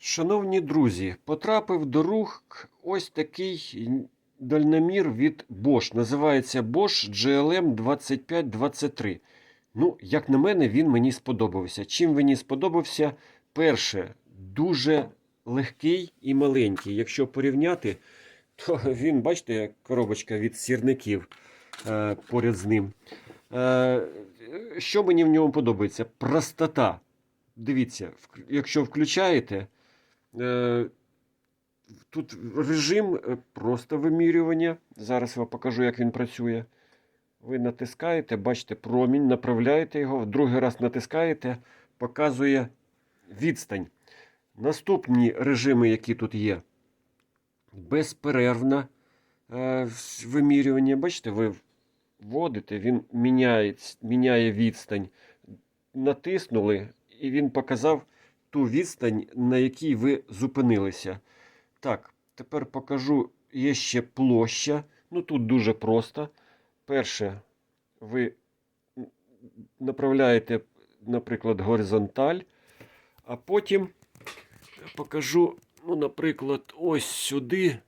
Шановні друзі, потрапив до рук ось такий дальномір від Bosch. Називається Bosch GLM 2523. Ну, як на мене, він мені сподобався. Чим мені сподобався? Перше, дуже легкий і маленький. Якщо порівняти, то він, бачите, як коробочка від сірників е, поряд з ним. Е, що мені в ньому подобається? Простота. Дивіться, якщо включаєте, тут режим е, просто вимірювання. Зараз я вам покажу, як він працює. Ви натискаєте, бачите промінь, направляєте його, другий раз натискаєте, показує відстань. Наступні режими, які тут є, безперервне е, вимірювання. Бачите, ви вводите, він міняє, міняє відстань. Натиснули, і він показав ту відстань, на якій ви зупинилися. Так, тепер покажу, є ще площа. Ну тут дуже просто. Перше, ви направляєте, наприклад, горизонталь, а потім покажу, ну, наприклад, ось сюди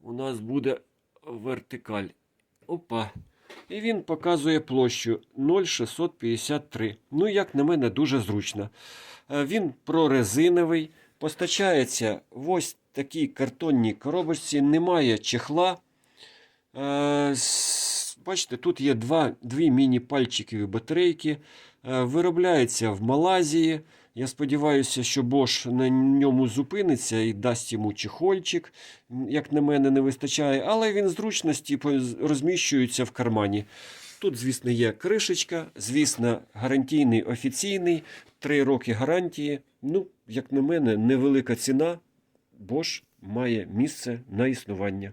у нас буде вертикаль. Опа. І він показує площу 0,653. Ну, як на мене, дуже зручно. Е, Він прорезиновий, постачається в ось такій картонній коробочці, немає чехла. Е, Бачите, тут є два, дві міні-пальчикові батарейки. Е, Виробляється в Малайзії. Я сподіваюся, що Bosch на ньому зупиниться і дасть йому чехольчик. Як на мене, не вистачає, але він зручності розміщується в кармані. Тут, звісно, є кришечка, звісно, гарантійний офіційний, 3 роки гарантії. Ну, як на мене, невелика ціна. Bosch має місце на існування.